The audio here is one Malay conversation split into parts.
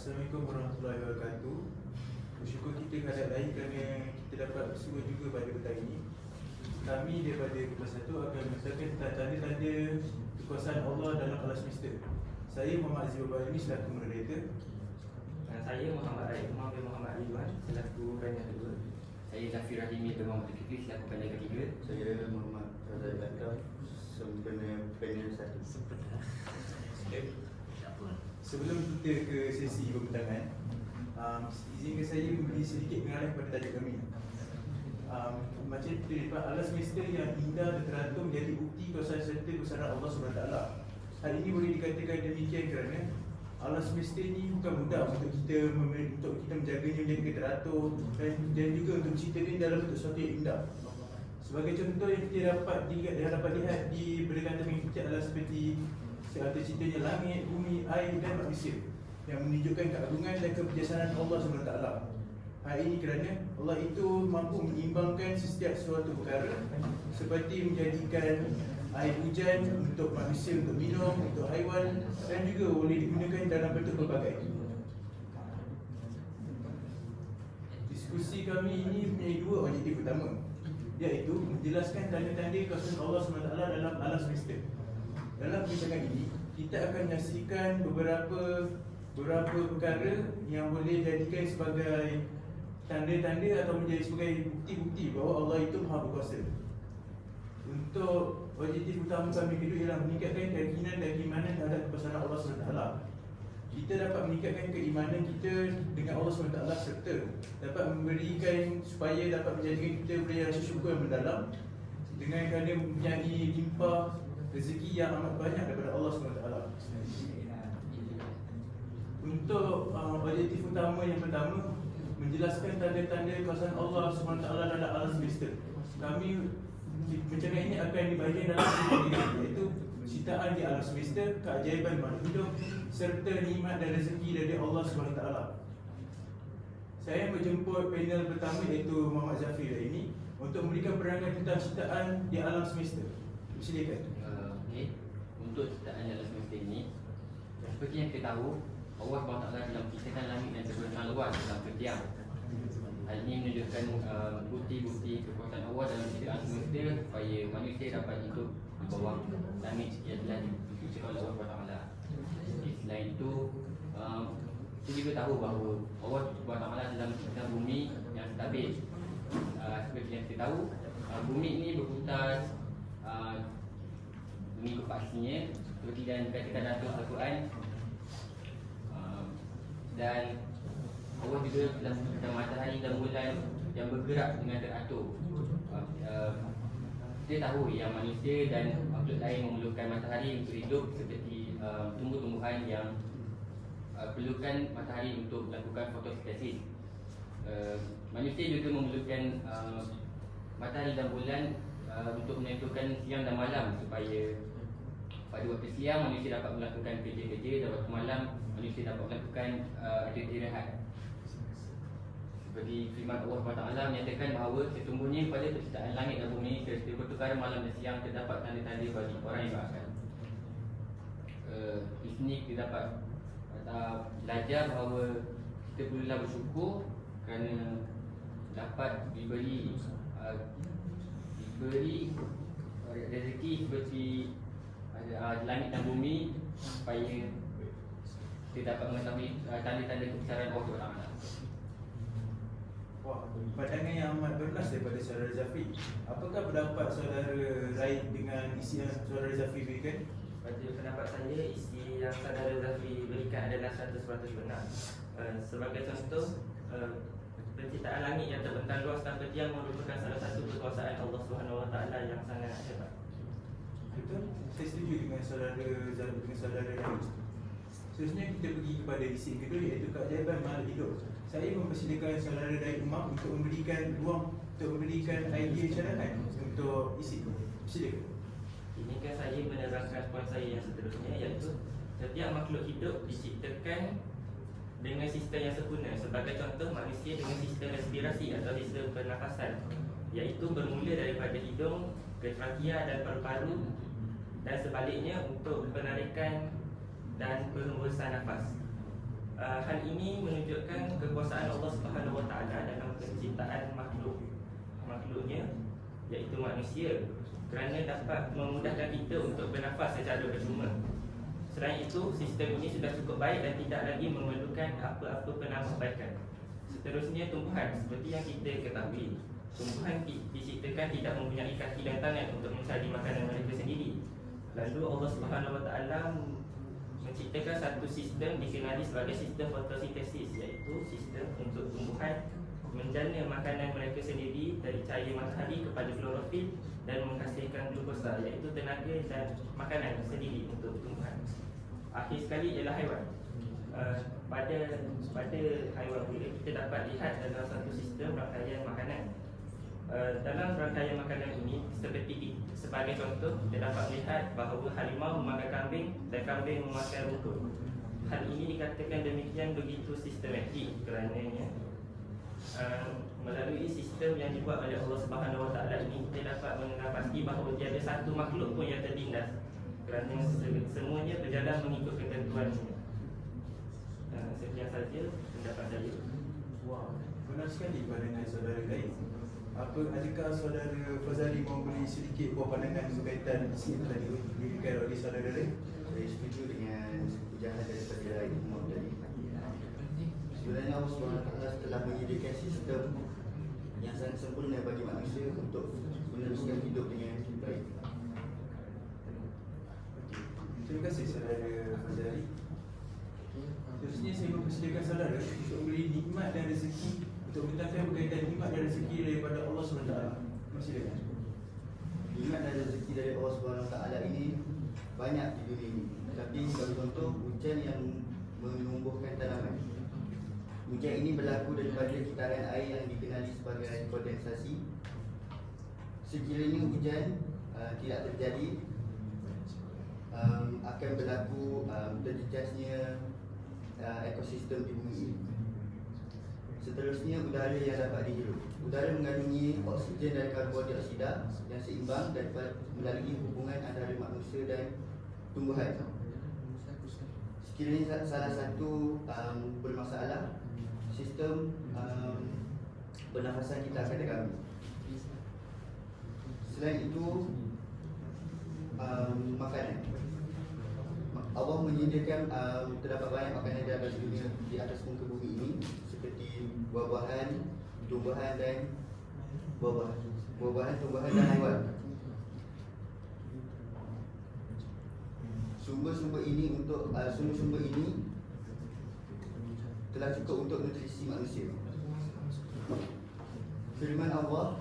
Assalamualaikum warahmatullahi wabarakatuh Bersyukur kita kehadap lain kerana kita dapat bersua juga pada petang ini Kami daripada kelas 1 akan mengatakan tentang tanda-tanda kekuasaan Allah dalam alam semesta Saya Muhammad Aziz Babar ini selaku moderator Dan saya Muhammad Raif Umar bin Muhammad Ridwan selaku panel kedua. Saya Zafir Rahimi bin Muhammad Kifli selaku panel ketiga. Saya Muhammad Razak Bakar sempena panel satu. Sebelum kita ke sesi pembentangan um, Izinkan saya memberi sedikit pengenalan kepada tajuk kami. Um, Macam kita lihat alam semesta yang indah dan teratur menjadi bukti kuasa serta kebesaran Allah SWT Hal ini boleh dikatakan demikian kerana alam semesta ini bukan mudah untuk kita untuk kita menjaganya menjadi teratur dan, dan juga untuk menciptakan dalam bentuk sesuatu yang indah. Sebagai contoh yang kita dapat dilihat, dapat lihat di berdekatan mengikuti adalah seperti serta cintanya langit, bumi, air dan manusia yang menunjukkan keagungan dan kebijaksanaan Allah SWT. Hal ini kerana Allah itu mampu menyeimbangkan setiap suatu perkara seperti menjadikan air hujan untuk manusia untuk minum, untuk haiwan dan juga boleh digunakan dalam bentuk pelbagai. Diskusi kami ini mempunyai dua objektif utama iaitu menjelaskan tanda-tanda kekuasaan Allah SWT dalam alam semesta. Dalam perbincangan ini, kita akan menyaksikan beberapa beberapa perkara yang boleh jadikan sebagai tanda-tanda atau menjadi sebagai bukti-bukti bahawa Allah itu Maha Berkuasa. Untuk objektif utama kami kedua ialah meningkatkan keyakinan dan keimanan terhadap kebesaran Allah SWT. Kita dapat meningkatkan keimanan kita dengan Allah SWT serta dapat memberikan supaya dapat menjadikan kita boleh rasa syukur yang mendalam dengan kerana mempunyai limpah rezeki yang amat banyak daripada Allah SWT. Untuk uh, objektif utama yang pertama menjelaskan tanda-tanda kekuasaan Allah SWT dalam alam semesta. Kami pencerahan ini akan dibahagi dalam tiga iaitu ciptaan di alam semesta, keajaiban makhluk hidup serta nikmat dan rezeki dari Allah SWT. Saya menjemput panel pertama iaitu Muhammad Zafir ini untuk memberikan penerangan tentang ciptaan di alam semesta. Silakan. Okay. Untuk ciptaan alam semesta ini, seperti yang kita tahu, Allah SWT dalam menciptakan langit dan terbentang luas dalam ketiang. Hal ini menunjukkan uh, bukti-bukti kekuasaan Allah dalam ciptaan semesta supaya manusia dapat hidup di bawah langit yang telah diciptakan oleh Allah SWT. Selain itu, um, kita juga tahu bahawa Allah SWT dalam menciptakan bumi yang stabil. Uh, seperti yang kita tahu, uh, bumi ini berputar uh, mengikut pastinya. Seperti yang dikatakan dalam Al-Quran uh, dan Allah juga telah menciptakan matahari dan bulan yang bergerak dengan teratur. Uh, uh, kita tahu yang manusia dan makhluk lain memerlukan matahari untuk hidup seperti uh, tumbuh-tumbuhan yang uh, perlukan matahari untuk melakukan fotosintesis. Manusia juga memerlukan matahari dan bulan uh, untuk menentukan siang dan malam supaya pada waktu siang manusia dapat melakukan kerja-kerja dan waktu malam manusia dapat melakukan uh, aktiviti rehat. Seperti firman Allah SWT menyatakan bahawa sesungguhnya pada penciptaan langit dan bumi serta pertukaran malam dan siang terdapat tanda-tanda bagi orang yang berakal. Uh, di sini kita dapat uh, belajar bahawa kita perlulah bersyukur kerana dapat diberi uh, diberi uh, rezeki seperti uh, langit dan bumi supaya kita dapat mengetahui uh, tanda-tanda kebesaran Allah Taala. Wah, pandangan yang amat berkelas daripada saudara Zafri. Apakah pendapat saudara Raid dengan isi yang saudara Zafri berikan? Pada pendapat saya, isi yang saudara Zafri berikan adalah 100% benar. Uh, sebagai contoh, uh, penciptaan langit yang terbentang luas tanpa tiang merupakan salah satu kekuasaan Allah Subhanahu Wa Taala yang sangat hebat. Betul? Saya setuju dengan saudara Zafri dengan saudara Raid. Seterusnya kita pergi kepada isi yang kedua iaitu keajaiban makhluk hidup. Saya mempersilakan saudara Raid Umar untuk memberikan ruang untuk memberikan idea cadangan untuk isi itu. Silakan. Izinkan saya menerangkan poin saya yang seterusnya iaitu setiap makhluk hidup diciptakan dengan sistem yang sempurna sebagai contoh manusia dengan sistem respirasi atau sistem pernafasan iaitu bermula daripada hidung ke trachea dan paru-paru dan sebaliknya untuk penarikan dan penghembusan nafas. Uh, hal ini menunjukkan kekuasaan Allah Subhanahu Wa Taala dalam penciptaan makhluk makhluknya iaitu manusia kerana dapat memudahkan kita untuk bernafas secara percuma. Selain itu, sistem ini sudah cukup baik dan tidak lagi memerlukan apa-apa penambahbaikan. Seterusnya tumbuhan seperti yang kita ketahui, tumbuhan di- diciptakan tidak mempunyai kaki dan tangan untuk mencari makanan mereka sendiri. Lalu Allah Subhanahu Wa Taala menciptakan satu sistem dikenali sebagai sistem fotosintesis iaitu sistem untuk tumbuhan menjana makanan mereka sendiri dari cahaya matahari kepada klorofil dan menghasilkan glukosa iaitu tenaga dan makanan sendiri untuk tumbuhan. Akhir sekali ialah haiwan. Uh, pada pada haiwan pula kita dapat lihat dalam satu sistem rangkaian makanan. Uh, dalam rangkaian makanan ini seperti sebagai contoh kita dapat melihat bahawa harimau memakan kambing dan kambing memakan rumput. Hal ini dikatakan demikian begitu sistematik kerananya uh, melalui sistem yang dibuat oleh Allah Subhanahu Wa Taala ini kita dapat mengenal pasti bahawa tiada satu makhluk pun yang tertindas kerana se- semuanya berjalan mengikut ketentuannya. Uh, sekian saja pendapat saya. Wah, benar sekali pandangan saudara lain. Apa adakah saudara Fazali mau beri sedikit buah pandangan berkaitan isi yang tadi diberikan oleh saudara lain? Saya setuju dengan ujahan daripada Imam tadi. Sebenarnya Allah SWT telah menyediakan sistem yang sangat sempurna bagi manusia untuk meneruskan hidup dengan baik. Terima kasih saudara Fazali. Seterusnya saya mempersilakan saudara untuk memberi nikmat dan rezeki untuk beritakan berkaitan nikmat dan rezeki daripada Allah SWT. Persilakan. Ingat dan rezeki dari Allah SWT ini banyak di dunia ini. Tapi sebagai contoh, hujan yang menumbuhkan tanaman. Hujan ini berlaku daripada kitaran air yang dikenali sebagai kondensasi. Sekiranya hujan uh, tidak terjadi, um, akan berlaku um, terjejasnya uh, ekosistem di bumi ini. Seterusnya udara yang dapat dihirup. Udara mengandungi oksigen dan karbon dioksida yang seimbang daripada melalui hubungan antara manusia dan tumbuhan. Sekiranya sa- salah satu um, bermasalah, sistem um, pernafasan kita akan terganggu. Selain itu, um, makanan. Allah menyediakan um, terdapat banyak makanan di atas dunia di atas muka bumi ini seperti buah-buahan, tumbuhan dan buah-buahan, buah-buahan, tumbuhan dan haiwan. Sumber-sumber ini untuk uh, sumber-sumber ini telah cukup untuk nutrisi manusia. Firman Allah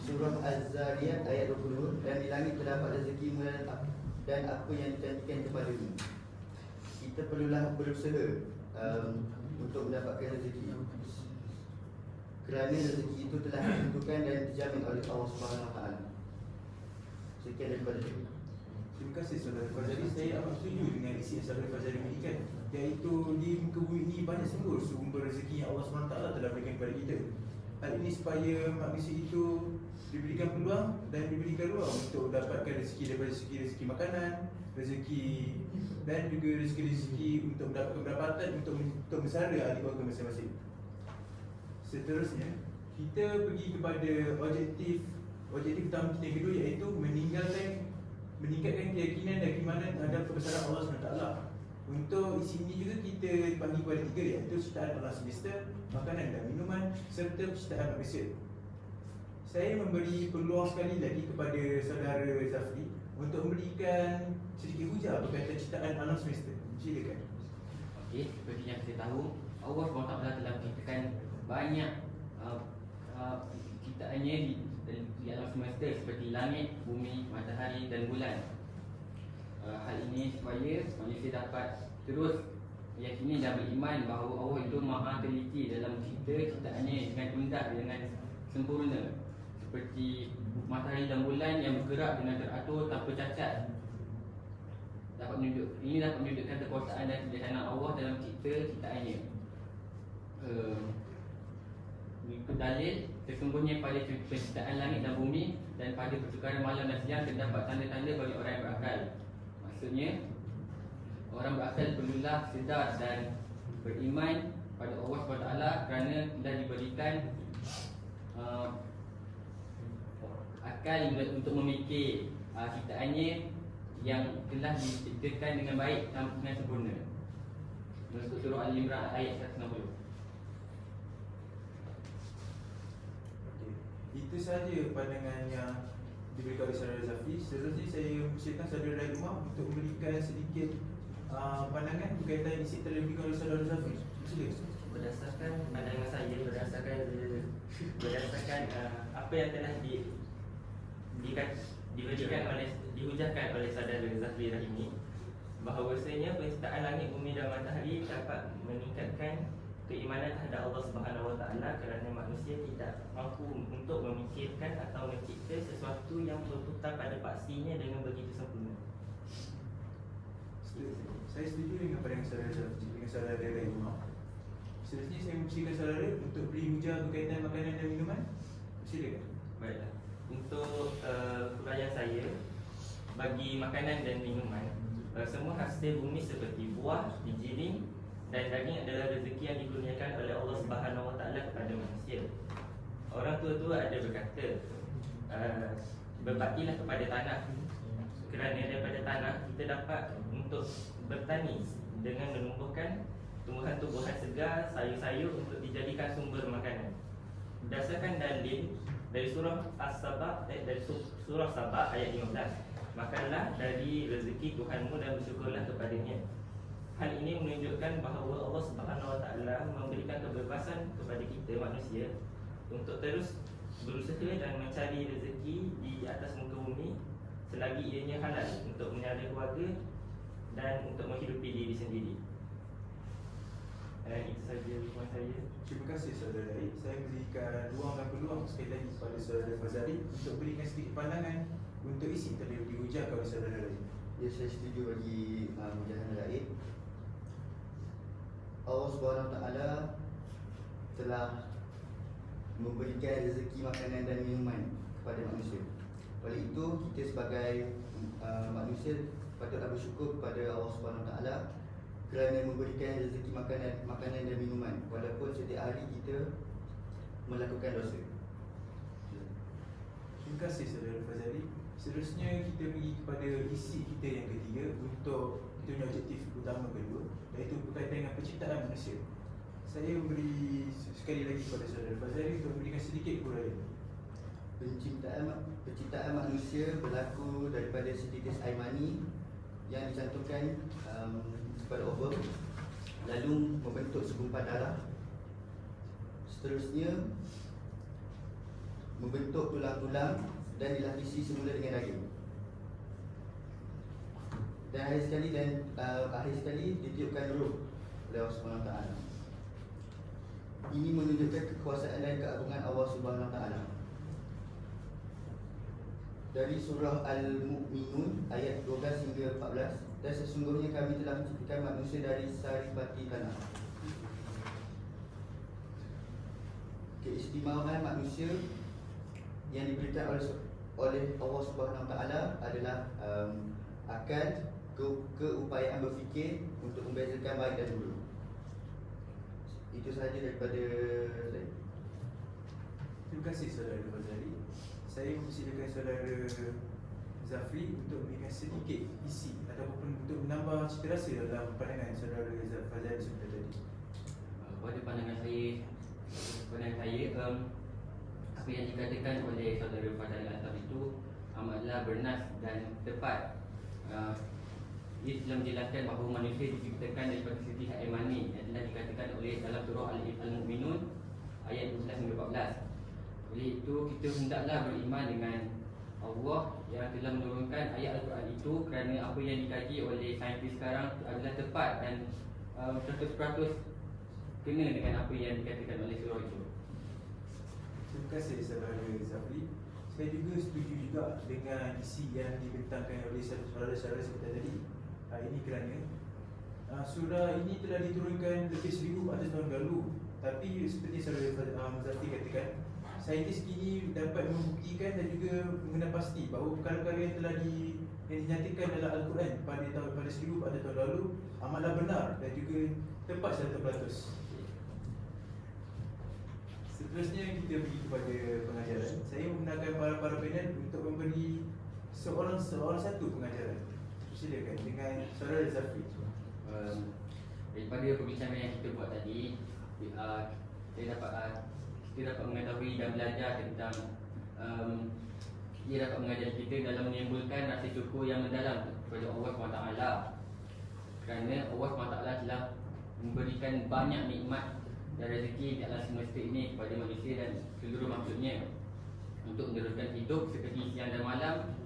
Surah Az-Zariyat ayat 20 Dan di langit terdapat rezekimu dan, ap- dan apa yang dijanjikan kepadamu Kita perlulah berusaha um, Untuk mendapatkan rezeki Kerana rezeki itu telah ditentukan dan dijamin oleh Allah Subhanahu Taala. Sekian daripada saya Terima kasih saudara Fazali. Saya amat setuju dengan isi yang saudara Fazali berikan Iaitu di muka bumi ini banyak sumber sumber rezeki yang Allah SWT telah berikan kepada kita Hal ini supaya manusia itu diberikan peluang dan diberikan ruang untuk dapatkan rezeki daripada segi rezeki makanan, rezeki dan juga rezeki-rezeki untuk mendapatkan pendapatan untuk untuk bersara ahli keluarga masing-masing. Seterusnya, kita pergi kepada objektif objektif utama kita kedua iaitu meninggalkan meningkatkan keyakinan dan keimanan terhadap kebesaran Allah SWT. Untuk isi ini juga kita dibagi kepada tiga iaitu ciptaan Allah semesta, makanan dan minuman serta ciptaan manusia. Saya memberi peluang sekali lagi kepada saudara Zafri untuk memberikan sedikit hujah berkaitan ciptaan alam semesta. Silakan. Okey, seperti yang kita tahu, Allah SWT telah menciptakan banyak uh, uh, ciptaannya di, di, alam semesta seperti langit, bumi, matahari dan bulan. Uh, hal ini supaya manusia dapat terus meyakini dan beriman bahawa Allah itu maha teliti dalam mencipta ciptaannya dengan indah dengan sempurna seperti matahari dan bulan yang bergerak dengan teratur tanpa cacat dapat menunjuk ini dapat menunjukkan kekuasaan dan kebijaksanaan Allah dalam cipta ciptaannya. Uh, Mengikut dalil Sesungguhnya pada penciptaan langit dan bumi Dan pada pertukaran malam dan siang Terdapat tanda-tanda bagi orang yang berakal Maksudnya Orang berakal perlulah sedar dan beriman pada Allah SWT kerana dah diberikan uh, akal untuk memikir uh, ciptaannya yang telah diciptakan dengan baik dan dengan sempurna. Menurut surah Al-Imran ayat 160. Okey. Itu sahaja pandangan yang diberikan oleh saudara Zafi. Seterusnya saya persilakan saudara dari rumah untuk memberikan sedikit uh, pandangan berkaitan isi terlebih oleh saudara Zafi. Silakan. berdasarkan pandangan saya berdasarkan berdasarkan uh, apa yang telah di dikat, diberikan oleh dihujahkan oleh saudara Zafri Rahimi bahawasanya penciptaan langit bumi dan matahari dapat meningkatkan keimanan terhadap Allah Subhanahu Wa Taala kerana manusia tidak mampu untuk memikirkan atau mencipta sesuatu yang berputar pada paksinya dengan begitu sempurna. Saya setuju dengan pandangan saudara Zafi dengan saudara dari rumah. Seterusnya saya mempersilakan saudara untuk beri hujah berkaitan makanan dan minuman. Silakan. Baiklah. Untuk uh, saya bagi makanan dan minuman, uh, semua hasil bumi seperti buah, bijiring dan daging adalah rezeki yang dikurniakan oleh Allah Subhanahu Wa Taala kepada manusia. Orang tua-tua ada berkata, uh, berbaktilah kepada tanah kerana daripada tanah kita dapat untuk bertani dengan menumbuhkan tumbuhan-tumbuhan segar, sayur-sayur untuk dijadikan sumber makanan. Berdasarkan dalil dari surah As-Sabah eh, dari su- surah Sabah ayat 15, makanlah dari rezeki Tuhanmu dan bersyukurlah kepadanya. Hal ini menunjukkan bahawa Allah Subhanahu Wa Taala memberikan kebebasan kepada kita manusia untuk terus berusaha dan mencari rezeki di atas muka bumi selagi ianya halal untuk menyara keluarga dan untuk menghidupi diri sendiri. Dan itu saja hukuman saya. Terima kasih saudara Aid. Saya berikan ruang dan peluang sekali lagi kepada saudara Fazali untuk berikan sedikit pandangan untuk isi tadi dihujahkan oleh saudara Aid. Ya saya setuju bagi uh, mujahan Raid Allah Taala telah memberikan rezeki makanan dan minuman kepada manusia. Oleh itu kita sebagai uh, manusia patutlah bersyukur kepada Allah Taala kerana memberikan rezeki makanan makanan dan minuman walaupun setiap hari kita melakukan dosa. Terima kasih saudara Fazali. Seterusnya kita pergi kepada isi kita yang ketiga untuk kita punya objektif utama kedua iaitu berkaitan dengan penciptaan manusia. Saya memberi sekali lagi kepada saudara Fazali untuk memberikan sedikit huraian. Penciptaan penciptaan manusia berlaku daripada setitis air mani yang dicantumkan um, kepada ovum lalu membentuk segumpal darah. Seterusnya membentuk tulang-tulang dan dilapisi semula dengan daging. Dan akhir sekali dan uh, akhir sekali ditiupkan roh oleh Allah Subhanahu Taala. Ini menunjukkan kekuasaan dan keagungan Allah Subhanahu Taala. Dari surah Al-Mu'minun ayat 12 hingga 14 Dan sesungguhnya kami telah menciptakan manusia dari saripati tanah Keistimewaan manusia yang diberikan oleh oleh Allah Subhanahu Taala adalah um, akal ke, keupayaan berfikir untuk membezakan baik dan buruk. Itu sahaja daripada saya. Terima kasih saudara Fazali. Saya mempersilakan saudara Zafri untuk memberikan sedikit isi ataupun untuk menambah cita rasa dalam pandangan saudara Fazali sebentar tadi. Uh, pada pandangan saya pandangan saya um, apa yang dikatakan oleh saudara Fadal Asaf itu amatlah bernas dan tepat uh, ia telah menjelaskan bahawa manusia diciptakan daripada sisi air mani yang telah dikatakan oleh dalam surah Al- Al-Mu'minun ayat 12 hingga 14 oleh itu kita hendaklah beriman dengan Allah yang telah menurunkan ayat Al-Quran itu kerana apa yang dikaji oleh saintis sekarang adalah tepat dan uh, 100% kena dengan apa yang dikatakan oleh surah itu. Terima kasih saudara Zafri. Saya juga setuju juga dengan isi yang dibentangkan oleh saudara-saudara seperti tadi. Uh, ini kerana uh, surah ini telah diturunkan lebih seribu atas tahun lalu. Tapi seperti saudara um, Zafri katakan, saintis kini dapat membuktikan dan juga mengenal pasti bahawa perkara-perkara yang telah di yang dinyatakan dalam Al-Quran pada tahun pada seribu pada tahun lalu amatlah benar dan juga tepat 100%. Seterusnya kita pergi kepada pengajaran. Saya menggunakan para-para panel untuk memberi seorang seorang satu pengajaran. Silakan dengan saudara Zafri. um, daripada perbincangan yang kita buat tadi uh, kita dapat uh, kita dapat mengetahui dan belajar tentang um, ia dapat mengajar kita dalam menimbulkan rasa syukur yang mendalam kepada Allah SWT kerana Allah SWT telah memberikan banyak nikmat dan rezeki di alam semesta ini kepada manusia dan seluruh makhluknya untuk meneruskan hidup seperti siang dan malam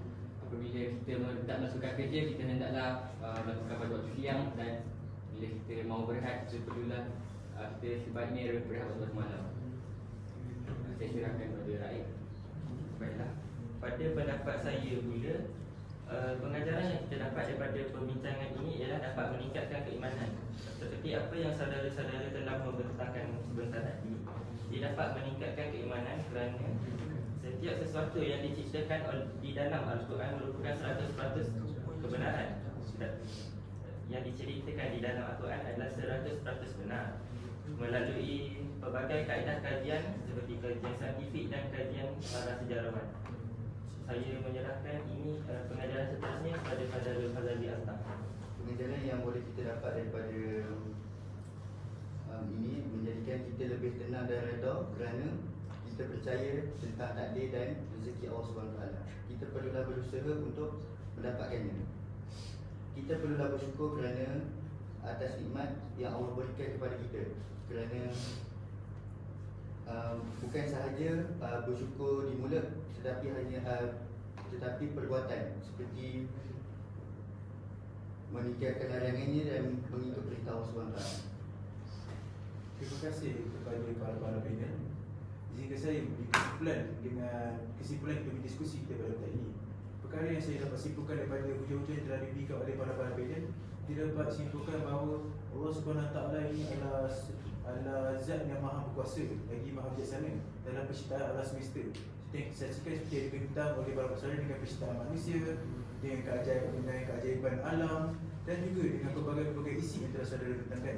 apabila kita hendak melakukan kerja kita hendaklah uh, melakukan pada waktu siang dan bila kita mau berehat kita perlulah uh, kita sebaiknya berehat pada waktu malam saya serahkan kepada Raib Baiklah. Pada pendapat saya pula uh, pengajaran yang kita dapat daripada perbincangan ini ialah dapat meningkatkan keimanan. Seperti apa yang saudara-saudara telah membentangkan sebentar tadi. Dia dapat meningkatkan keimanan kerana setiap sesuatu yang diciptakan ol- di dalam Al-Quran merupakan 100% kebenaran. Yang diceritakan di dalam Al-Quran adalah 100% benar melalui pelbagai kaedah kajian seperti kajian saintifik dan kajian para sejarawan. Saya menyerahkan ini uh, pengajaran seterusnya kepada Fadalul Fazali Azhar. Pengajaran yang boleh kita dapat daripada um, ini menjadikan kita lebih tenang dan reda kerana kita percaya tentang takdir dan rezeki Allah SWT. Kita perlulah berusaha untuk mendapatkannya. Kita perlulah bersyukur kerana atas nikmat yang Allah berikan kepada kita. Kerana um, bukan sahaja uh, bersyukur di mulut tetapi hanya uh, tetapi perbuatan seperti meninggalkan larangannya dan mengikut perintah Allah SWT. Terima kasih kepada para-para panel. Izinkan saya memberi kesimpulan dengan kesimpulan kita berdiskusi kita pada waktu ini. Perkara yang saya dapat simpulkan daripada hujung-hujung yang telah diberikan oleh para-para panel Kita dapat simpulkan bahawa Allah Taala ini adalah adalah zat yang maha berkuasa lagi maha bijaksana dalam penciptaan alam semesta. Seperti yang disaksikan seperti yang dibentang oleh para pasal dengan penciptaan manusia, dengan keajaiban dengan keajaiban alam dan juga dengan pelbagai-pelbagai isi yang telah saudara bentangkan.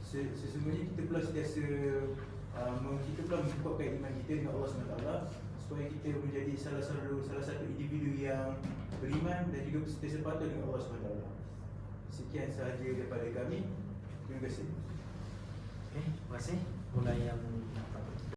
Se- Sesungguhnya kita pula sentiasa uh, kita menguatkan iman kita dengan Allah SWT supaya kita menjadi salah satu salah satu individu yang beriman dan juga sentiasa patuh dengan Allah SWT. Sekian sahaja daripada kami. Terima kasih. Okey, terima kasih. Mulai yang